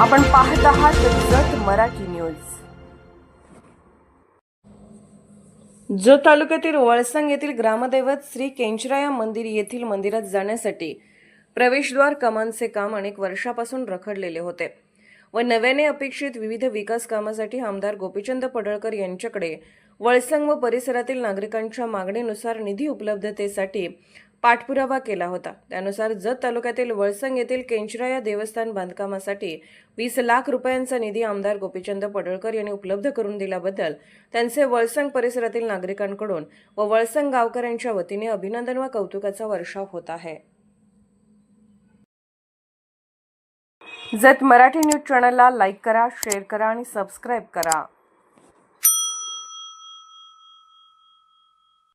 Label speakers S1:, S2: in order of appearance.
S1: आपण पाहत आहात जत मराठी न्यूज. जत तालुक्यातील वळसंग येथील ग्रामदैवत श्री केंचराया मंदिर येथील मंदिरात जाण्यासाठी प्रवेशद्वार कमांचे काम अनेक वर्षापासून रखडलेले होते व नव्याने अपेक्षित विविध विकास कामासाठी आमदार गोपीचंद पडळकर यांच्याकडे वळसंग व परिसरातील नागरिकांच्या मागणीनुसार निधी उपलब्धतेसाठी पाठपुरावा केला होता. त्यानुसार जत तालुक्यातील वळसंग येथील केंचरा या देवस्थान बांधकामासाठी वीस लाख रुपयांचा निधी आमदार गोपीचंद पडळकर यांनी उपलब्ध करून दिल्याबद्दल त्यांचे वळसंग परिसरातील नागरिकांकडून व वळसंग गावकऱ्यांच्या वतीने अभिनंदन व कौतुकाचा वर्षाव होत आहे. जत मराठी न्यूज चॅनलला लाईक करा शेअर करा आणि सबस्क्राईब करा.